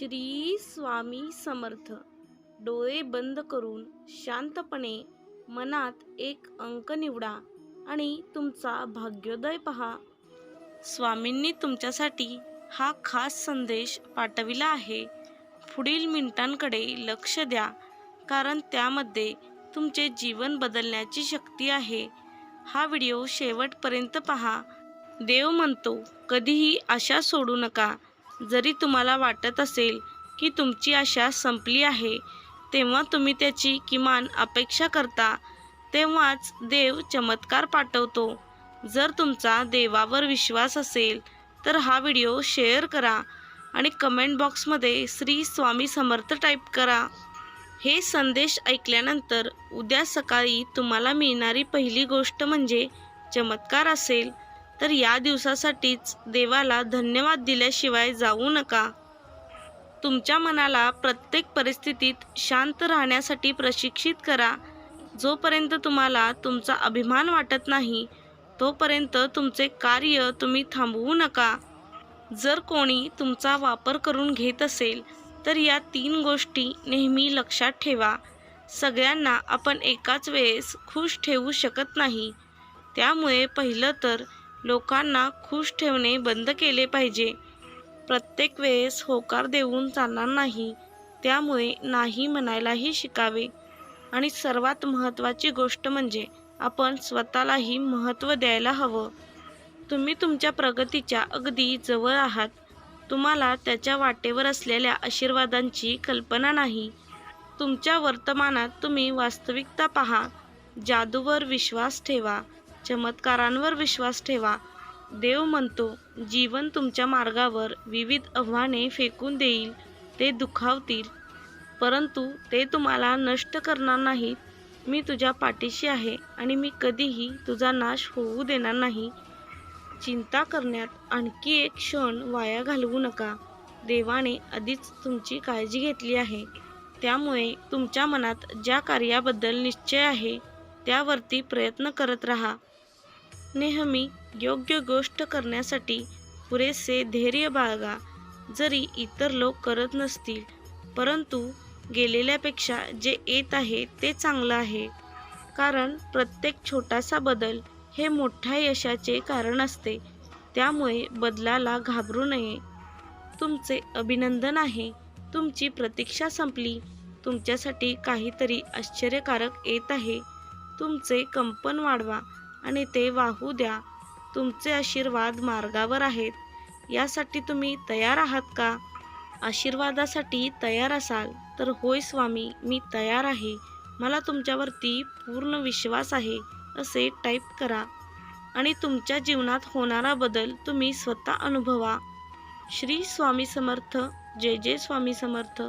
श्री स्वामी समर्थ. डोळे बंद करून शांतपणे मनात एक अंक निवडा आणि तुमचा भाग्योदय पहा. स्वामींनी तुमच्यासाठी हा खास संदेश पाठविला आहे. पुढील मिनिटांकडे लक्ष द्या कारण त्यामध्ये तुमचे जीवन बदलण्याची शक्ती आहे. हा व्हिडिओ शेवटपर्यंत पहा. देव म्हणतो कधीही आशा सोडू नका. जरी तुम्हाला वाटत असेल की तुमची आशा संपली आहे तेव्हा तुम्ही त्याची किमान अपेक्षा करता तेव्हाच देव चमत्कार पाठवतो. जर तुमचा देवावर विश्वास असेल तर हा व्हिडिओ शेअर करा आणि कमेंट बॉक्समध्ये श्री स्वामी समर्थ टाईप करा. हे संदेश ऐकल्यानंतर उद्या सकाळी तुम्हाला मिळणारी पहिली गोष्ट म्हणजे चमत्कार असेल. तर या दिवसासाठीच देवाला धन्यवाद दिल्याशिवाय जाऊ नका. तुमच्या मनाला प्रत्येक परिस्थितीत शांत राहण्यासाठी प्रशिक्षित करा. जोपर्यंत तुम्हाला तुमचा अभिमान वाटत नाही तोपर्यंत तुमचे कार्य तुम्ही थांबवू नका. जर कोणी तुमचा वापर करून घेत असेल तर या तीन गोष्टी नेहमी लक्षात ठेवा. सगळ्यांना आपण एकाच वेळेस खुश ठेवू शकत नाही. त्यामुळे पहिलं तर लोकांना खुश ठेवणे बंद केले पाहिजे. प्रत्येक वेळेस होकार देऊन चालणार नाही त्यामुळे नाही म्हणायलाही शिकावे. आणि सर्वात महत्त्वाची गोष्ट म्हणजे आपण स्वतःलाही महत्त्व द्यायला हवं. तुम्ही तुमच्या प्रगतीच्या अगदी जवळ आहात. तुम्हाला त्याच्या वाटेवर असलेल्या आशीर्वादांची कल्पना नाही. तुमच्या वर्तमानात तुम्ही वास्तविकता पहा. जादूवर विश्वास ठेवा. चमत्कारांवर विश्वास ठेवा. देव म्हणतो जीवन तुमच्या मार्गावर विविध आव्हाने फेकून देईल ते दुखावतील. परंतु ते तुम्हाला नष्ट करणार नाहीत. मी तुझ्या पाठीशी आहे आणि मी कधीही तुझा नाश होऊ देणार नाही. चिंता करण्यात आणखी एक क्षण वाया घालवू नका. देवाने आधीच तुमची काळजी घेतली आहे. त्यामुळे तुमच्या मनात ज्या कार्याबद्दल निश्चय आहे त्यावरती प्रयत्न करत राहा. नेहमी योग्य गोष्ट करण्यासाठी पुरेसे धैर्य बाळगा. जरी इतर लोक करत नसतील परंतु गेलेल्यापेक्षा जे येत आहे ते चांगलं आहे. कारण प्रत्येक छोटासा बदल हे मोठ्या यशाचे कारण असते. त्यामुळे बदलाला घाबरू नये. तुमचे अभिनंदन आहे. तुमची प्रतीक्षा संपली. तुमच्यासाठी काहीतरी आश्चर्यकारक येत आहे. तुमचे कंपन वाढवा. आणि ते वाहू द्या. तुमचे आशीर्वाद मार्गावर आहेत. यासाठी तुम्ही तयार आहात का? आशीर्वादासाठी तयार असाल तर होय स्वामी मी तयार आहे. मला तुमच्यावरती पूर्ण विश्वास आहे असे टाईप करा. आणि तुमच्या जीवनात होणारा बदल तुम्ही स्वतः अनुभवा. श्री स्वामी समर्थ जय जय स्वामी समर्थ.